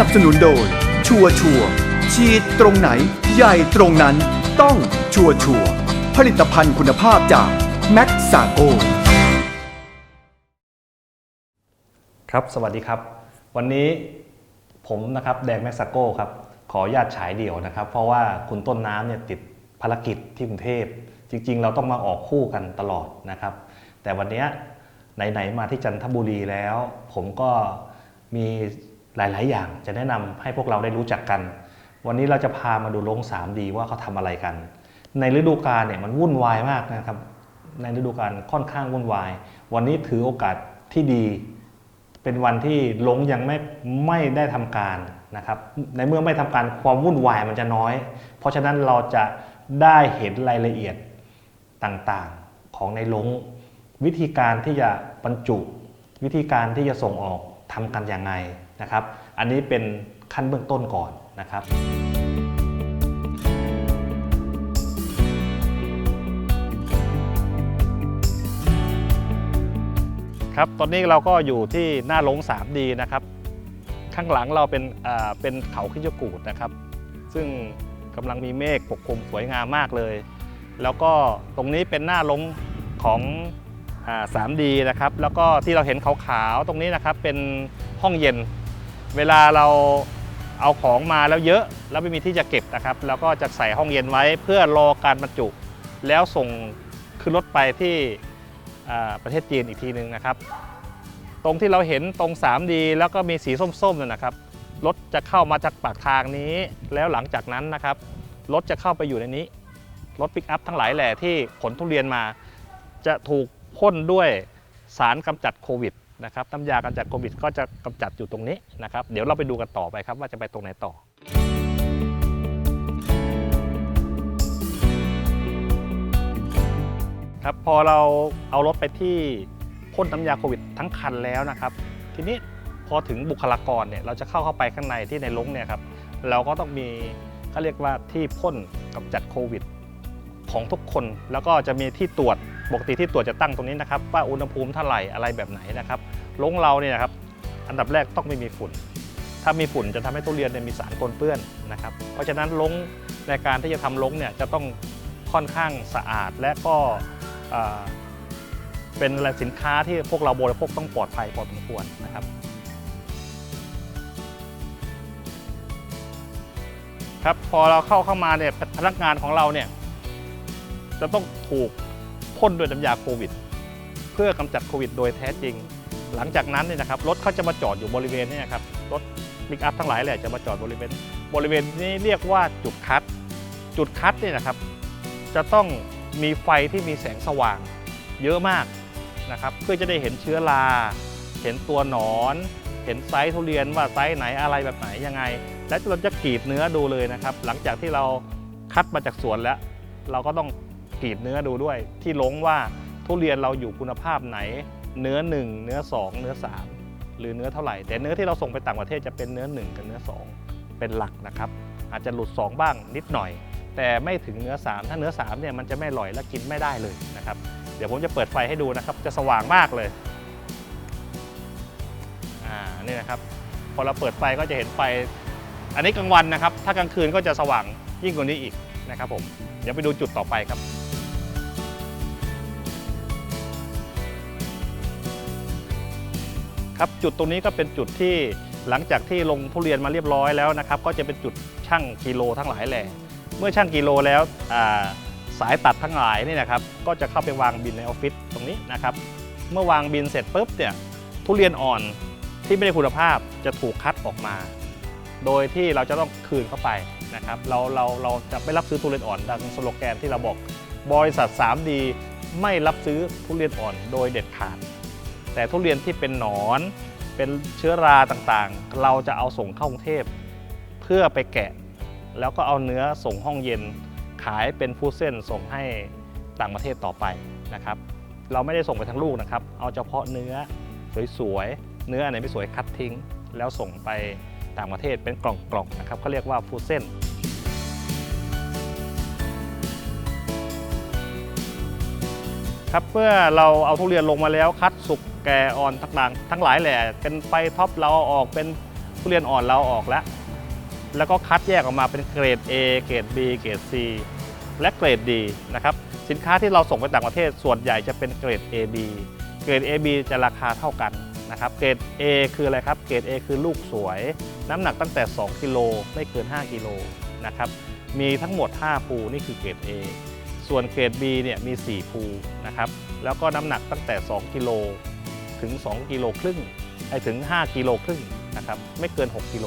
นับสนุนโดย ชัวชัวฉีดตรงไหน ใหญ่ตรงนั้น ต้องชัวชัวผลิตภัณฑ์คุณภาพจากแม็กซาโกครับสวัสดีครับ วันนี้ผมนะครับแดงแม็กซาโกครับขออนุญาตฉายเดี่ยวนะครับ เพราะว่าคุณต้นน้ำเนี่ยติดภารกิจที่กรุงเทพ จริง ๆ เราต้องมาออกคู่กันตลอดนะครับ แต่วันนี้ไหน ๆ มาที่จันทบุรีแล้ว ผมก็มี หลาย ๆ อย่างจะแนะนำให้พวกเราได้รู้จักกัน วันนี้เราจะพามาดูโรง 3D ว่าเขาทำอะไรกัน ในฤดูกาลเนี่ยมันวุ่นวายมากนะครับ ในฤดูกาลค่อนข้างวุ่นวาย วันนี้ถือโอกาสที่ดี เป็นวันที่ลงยังไม่ไม่ได้ทำการนะครับ ในเมื่อไม่ทำการความวุ่นวายมันจะน้อย เพราะฉะนั้นเราจะได้เห็นรายละเอียดต่าง ๆ ของในลงวิธีการที่จะบรรจุ วิธีการที่จะส่งออกทำกันอยังไง นะครับ อันนี้เป็นขั้นเบื้องต้นก่อนนะครับครับตอนนี้เราก็อยู่ที่หน้าโรง 3D นะครับ ข้างหลังเราเป็นเป็นเขาคิจกูดนะครับ ซึ่งกำลังมีเมฆปกคลุมสวยงามมากเลย แล้วก็ตรงนี้เป็นหน้าโรงของอ 3D นะครับ แล้วก็ที่เราเห็นขาวๆตรงนี้นะครับเป็นห้องเย็น เวลาเราเอาของมาแล้วเยอะแล้วไม่มีที่จะเก็บนะครับแล้วก็จะใส่ห้องเย็นไว้เพื่อรอการบรรจุ แล้วส่งขึ้นรถไปที่ประเทศจีนอีกทีหนึ่งนะครับ ตรงที่เราเห็นตรง 3D แล้วก็มีสีส้มๆนั่นนะครับรถจะเข้ามาจากปากทางนี้ แล้วหลังจากนั้นนะครับรถจะเข้าไปอยู่ในนี้รถปิกอัพทั้งหลายแหล่ที่ขนทุเรียนมา จะถูกพ่นด้วยสารกำจัดโควิด นะครับน้ำยากำจัดโควิดก็จะกำจัดอยู่ตรงนี้นะครับเดี๋ยวเราไปดูกันต่อไปครับว่าจะไปตรงไหนต่อครับพอเราเอารถไปที่พ่นน้ำยาโควิดทั้งคันแล้วนะครับ ทีนี้พอถึงบุคลากรเนี่ยเราจะเข้าเข้าไปข้างในที่ในลงเนี่ยครับเราก็ต้องมีเขาเรียกว่าที่พ่นกำจัดโควิดของทุกคน แล้วก็จะมีที่ตรวจปกติที่ตรวจจะตั้งตรงนี้นะครับ ว่าอุณหภูมิเท่าไหร่อะไรแบบไหนนะครับ ลงเราเนี่ยนะครับอันดับแรกต้องไม่มีฝุ่น ถ้ามีฝุ่นจะทำให้ทุเรียนเนี่ยมีสารปนเปื้อนนะครับ เพราะฉะนั้นลงในการที่จะทำลงเนี่ยจะต้องค่อนข้างสะอาดและก็เป็นสินค้าที่พวกเราบริโภคต้องปลอดภัยพอสมควรนะครับครับพอเราเข้าเข้ามาเนี่ยพนักงานของเราเนี่ยจะต้องถูกพ่นด้วยน้ำยาโควิด เพื่อกำจัดโควิดโดยแท้จริง หลังจากนั้นเนี่ยนะครับรถเขาจะมาจอดอยู่บริเวณนี้ครับรถปิกอัพทั้งหลายแหละจะมาจอดบริเวณ บริเวณนี้เรียกว่าจุดคัด จุดคัดเนี่ยนะครับ จะต้องมีไฟที่มีแสงสว่างเยอะมากนะครับเพื่อจะได้เห็นเชื้อรา เห็นตัวหนอน เห็นไซส์ทุเรียนว่าไซส์ไหนอะไรแบบไหนยังไง และเราจะกรีดเนื้อดูเลยนะครับ หลังจากที่เราคัดมาจากสวนแล้ว เราก็ต้องกรีดเนื้อดูด้วย ที่ลงว่าทุเรียนเราอยู่คุณภาพไหน เนื้อ 1 เนื้อ 2 เนื้อ 3 หรือเนื้อเท่าไหร่ แต่เนื้อที่เราส่งไปต่างประเทศจะเป็นเนื้อ 1 กับเนื้อ 2 เป็นหลักนะครับ อาจจะหลุด 2 บ้างนิดหน่อย แต่ไม่ถึงเนื้อ 3 ถ้าเนื้อ3เนี่ยมันจะไม่อร่อยและกินไม่ได้เลยนะครับ เดี๋ยวผมจะเปิดไฟให้ดูนะครับ จะสว่างมากเลยอ่านี่นะครับพอเราเปิดไฟก็จะเห็นไฟ อันนี้กลางวันนะครับ ถ้ากลางคืนก็จะสว่างยิ่งกว่านี้อีกนะครับผม เดี๋ยวไปดูจุดต่อไปครับ ครับจุดตรงนี้ก็เป็นจุดที่หลังจากที่ลงทุเรียนมาเรียบร้อยแล้วนะครับ ก็จะเป็นจุดช่างกิโลทั้งหลายแหล่เมื่อช่างกิโลแล้วสายตัดทั้งหลายนี่นะครับ ก็จะเข้าไปวางบินในออฟฟิศตรงนี้นะครับ เมื่อวางบินเสร็จปุ๊บเนี่ยทุเรียนอ่อนที่ไม่ได้คุณภาพจะถูกคัดออกมา โดยที่เราจะต้องคืนเข้าไปนะครับ เราเราเราจะไม่รับซื้อทุเรียนอ่อนดังสโลแกนที่เราบอกบริษัท 3D ไม่รับซื้อทุเรียนอ่อนโดยเด็ดขาด แต่ทุเรียนที่เป็นหนอนเป็นเชื้อราต่างๆ เราจะเอาส่งเข้ากรุงเทพเพื่อไปแกะ แล้วก็เอาเนื้อส่งห้องเย็น ขายเป็นฟูเส้นส่งให้ต่างประเทศต่อไปนะครับ เราไม่ได้ส่งไปทั้งลูกนะครับ เอาเฉพาะเนื้อสวยๆเนื้ออันไหนไม่สวยคัดทิ้ง แล้วส่งไปต่างประเทศเป็นกล่องๆนะครับเขาเรียกว่าฟูเส้นครับเมื่อเราเอาทุเรียนลงมาแล้วคัดสุก แกอ่อนต่างๆทั้งหลายแหละเป็นไฟท็อปเราอาออกเป็นทุเรียนอ่อนเราออกแล้ว แล้วก็คัดแยกออกมาเป็นเกรด A เกรด B เกรด C และเกรด D นะครับสินค้าที่เราส่งไปต่างประเทศส่วนใหญ่จะเป็นเกรด AB เกรด AB จะราคาเท่ากันนะครับเกรด A คืออะไรครับเกรด A คือลูกสวย น้ำหนักตั้งแต่ 2 กิโลไม่เกิน 5 กิโลนะครับมีทั้งหมด 5 ภูนี่คือเกรด A ส่วนเกรด B เนี่ยมี 4 ภูนะครับแล้วก็น้ำหนักตั้งแต่ 2 กิโล ถึง 2 กิโลครึ่งไอถึง 5 กิโลครึ่งนะครับไม่เกิน 6 กิโล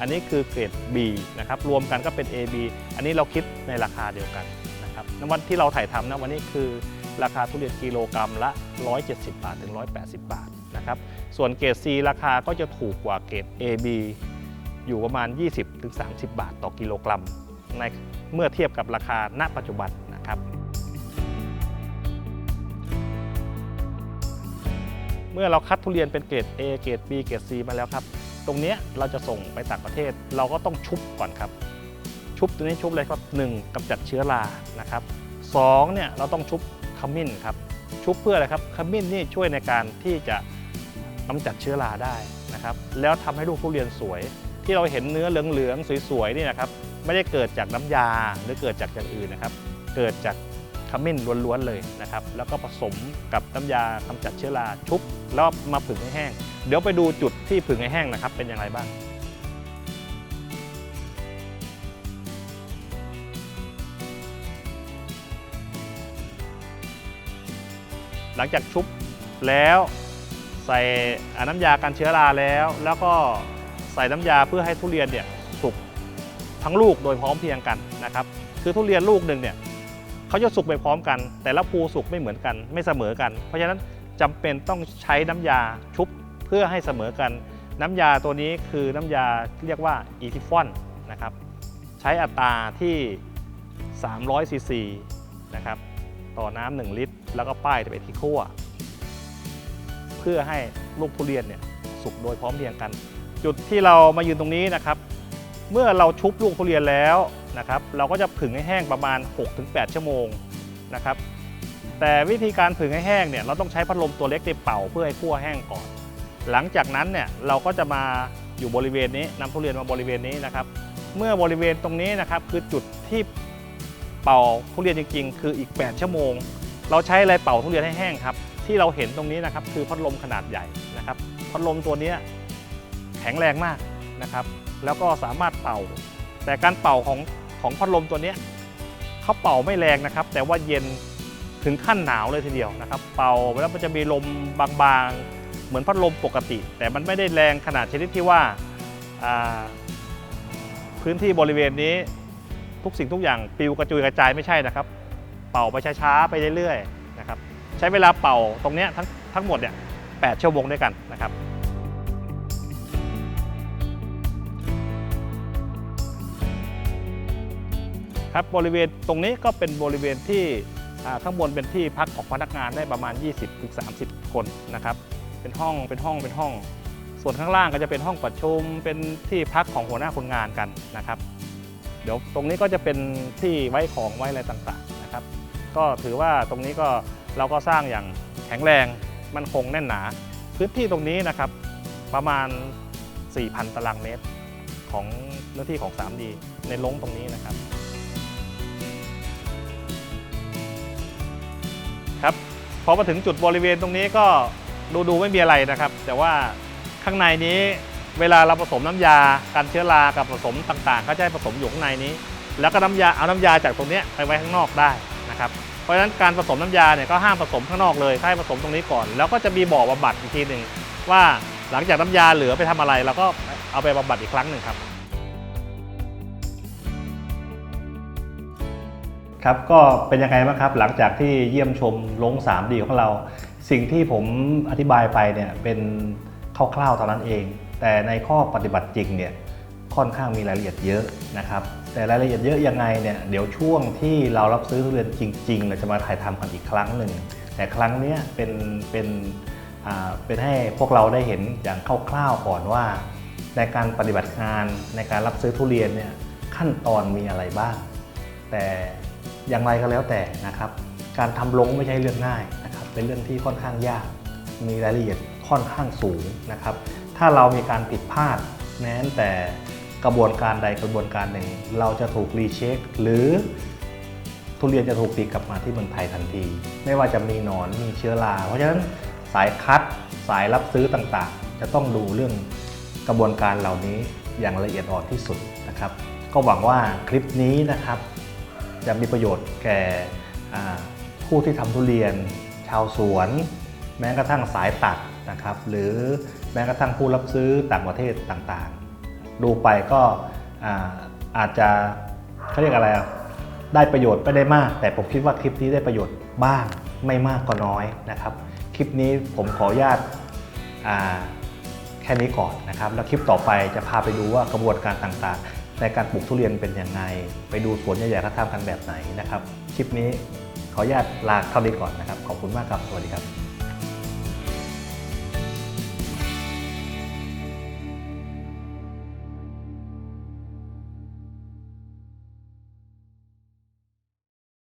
อันนี้คือเกรด B นะครับรวมกันก็เป็น AB อันนี้เราคิดในราคาเดียวกันนะครับนวันที่เราถ่ายทำนะวันนี้คือราคาทุเรียนกิโลกรัมละ 170 บาทถึง 180 บาทนะครับส่วนเกรด C ราคาก็จะถูกกว่าเกรด AB อยู่ประมาณ 20-30 บาทต่อกิโลกรัมในเมื่อเทียบกับราคาณปัจจุบันนะครับ เมื่อเราคัดทุเรียนเป็นเกรด A เกรด B เกรด C มาแล้วครับ ตรงนี้เราจะส่งไปต่างประเทศ เราก็ต้องชุบก่อนครับ ชุบตัวนี้ชุบเลยครับหนึ่งกำจัดเชื้อรานะครับสองเนี่ยเราต้องชุบขมิ้นครับชุบเพื่ออะไรครับขมิ้นนี่ช่วยในการที่จะกำจัดเชื้อราได้นะครับ แล้วทำให้ลูกทุเรียนสวย ที่เราเห็นเนื้อเหลืองๆสวยๆนี่นะครับ ไม่ได้เกิดจากน้ำยาหรือเกิดจากอย่างอื่นนะครับ เกิดจากขมิ้นล้วนๆเลยนะครับ แล้วก็ผสมกับน้ำยากำจัดเชื้อราชุบ แล้วมาผึ่งให้แห้ง เดี๋ยวไปดูจุดที่ผึ่งให้แห้งนะครับ เป็นอย่างไรบ้างหลังจากชุบแล้วใส่น้ำยากันเชื้อราแล้ว แล้วก็ใส่น้ำยาเพื่อให้ทุเรียนเนี่ยสุกทั้งลูกโดยพร้อมเพียงกันนะครับ คือทุเรียนลูกหนึ่งเนี่ยเขาจะสุกไปพร้อมกัน แต่ละภูสุกไม่เหมือนกัน ไม่เสมอกัน เพราะฉะนั้น จำเป็นต้องใช้น้ำยาชุบเพื่อให้เสมอกัน น้ำยาตัวนี้คือน้ำยาเรียกว่าอีทิฟอนนะครับใช้อัตราที่ 300ซีซีนะครับต่อน้ำหนึ่งลิตร แล้วก็ป้ายไปที่ขั้วเพื่อให้ลูกทุเรียนเนี่ยสุกโดยพร้อมเพรียงกัน จุดที่เรามายืนตรงนี้นะครับ เมื่อเราชุบลูกทุเรียนแล้วนะครับ เราก็จะผึ่งให้แห้งประมาณ 6-8 ชั่วโมงนะครับ แต่วิธีการผึ่งให้แห้งเนี่ยเราต้องใช้พัดลมตัวเล็กในเป่าเพื่อให้คั่วแห้งก่อน หลังจากนั้นเนี่ยเราก็จะมาอยู่บริเวณนี้นำทุเรียนมาบริเวณนี้นะครับ เมื่อบริเวณตรงนี้นะครับคือจุดที่เป่าทุเรียนจริง ๆ คืออีก 8 ชั่วโมง เราใช้อะไรเป่าทุเรียนให้แห้งครับ ที่เราเห็นตรงนี้นะครับคือพัดลมขนาดใหญ่นะครับพัดลมตัวนี้แข็งแรงมากนะครับ แล้วก็สามารถเป่า แต่การเป่าของของพัดลมตัวนี้เขาเป่าไม่แรงนะครับ แต่ว่าเย็น ถึงขั้นหนาวเลยทีเดียวนะครับ เป่าแล้วมันจะมีลมบางๆ เหมือนพัดลมปกติ แต่มันไม่ได้แรงขนาดชนิดที่ว่าาพื้นที่บริเวณนี้ทุกสิ่งทุกอย่างปลิวกระจุยกระจายไม่ใช่นะครับ เป่าไปช้าๆไปเรื่อยๆนะครับใช้เวลาเป่าตรงนี้ทั้งทั้งหมดเนี่ยแชั่วโมงด้วยกันนะครับครับบริเวณตรงนี้ก็เป็นบริเวณที่ ข้างบนเป็นที่พักของพนักงานได้ประมาณ 20-30 คนนะครับ เป็นห้องเป็นห้องเป็นห้อง ส่วนข้างล่างก็จะเป็นห้องประชุมเป็นที่พักของหัวหน้าคนงานกันนะครับ เดี๋ยวตรงนี้ก็จะเป็นที่ไว้ของไว้อะไรต่างๆนะครับ ก็ถือว่าตรงนี้ก็เราก็สร้างอย่างแข็งแรงมั่นคงแน่นหนา พื้นที่ตรงนี้นะครับประมาณ 4,000 ตารางเมตรของเนื้อที่ของ 3D ในลงตรงนี้นะครับ ครับพอมาถึงจุดบริเวณตรงนี้ก็ดูดูๆไม่มีอะไรนะครับ แต่ว่าข้างในนี้เวลาเราผสมน้ำยาการเชื้อรากับผสมต่างๆ ก็จะผสมอยู่ข้างในนี้ แล้วก็น้ำยาเอาน้ำยาจากตรงนี้ไปไว้ข้างนอกได้นะครับเพราะฉะนั้นการผสมน้ำยาเนี่ยก็ห้ามผสมข้างนอกเลยให้ผสมตรงนี้ก่อน แล้วก็จะมีบ่อบำบัดอีกทีหนึ่งว่าหลังจากน้ำยาเหลือไปทำอะไรเราก็เอาไปบำบัดอีกครั้งหนึ่งครับ ครับก็เป็นยังไงบ้างครับหลังจากที่เยี่ยมชมลง 3D ของเรา สิ่งที่ผมอธิบายไปเนี่ยเป็นคร่าวๆเท่านั้นเอง แต่ในข้อปฏิบัติจริงเนี่ยค่อนข้างมีรายละเอียดเยอะนะครับแต่รายละเอียดเยอะยังไงเนี่ยเดี๋ยวช่วงที่เรารับซื้อทุเรียนจริง ๆ เราจะมาถ่ายทำกันอีกครั้งหนึ่งแต่ครั้งนี้เป็นเป็นเป็นให้พวกเราได้เห็นอย่างคร่าวๆก่อนว่า ในการปฏิบัติงานในการรับซื้อทุเรียนเนี่ยขั้นตอนมีอะไรบ้าง แต่ อย่างไรก็แล้วแต่นะครับ การทำลงไม่ใช่เรื่องง่ายนะครับ เป็นเรื่องที่ค่อนข้างยาก มีรายละเอียดค่อนข้างสูงนะครับ ถ้าเรามีการผิดพลาดแม้แต่กระบวนการใดกระบวนการหนึ่ง เราจะถูกรีเช็ค หรือทุเรียนจะถูกตีกลับมาที่เมืองไทยทันที ไม่ว่าจะมีหนอนมีเชื้อรา เพราะฉะนั้นสายคัดสายรับซื้อต่างๆ จะต้องดูเรื่องกระบวนการเหล่านี้อย่างละเอียดอ่อนที่สุดนะครับ ก็หวังว่าคลิปนี้นะครับ จะมีประโยชน์แก่ผู้ที่ทำทุเรียน ชาวสวน แม้กระทั่งสายตัดนะครับ หรือแม้กระทั่งผู้รับซื้อต่างประเทศต่างๆ ดูไปก็อาอาจจะเขาเรียกอะไรอะได้ประโยชน์ไม่ได้มาก แต่ผมคิดว่าคลิปนี้ได้ประโยชน์บ้างไม่มากก็น้อยนะครับ คลิปนี้ผมขออนุญาตแค่นี้ก่อนนะครับ แล้วคลิปต่อไปจะพาไปดูว่ากระบวนการต่างๆ ในการปลูกทุเรียนเป็นยังไงไปดูสวนใหญ่ๆเขาทำกันแบบไหนนะครับ คลิปนี้ขออนุญาตลาเท่านี้ก่อนนะครับ ขอบคุณมากครับ สวัสดีครับ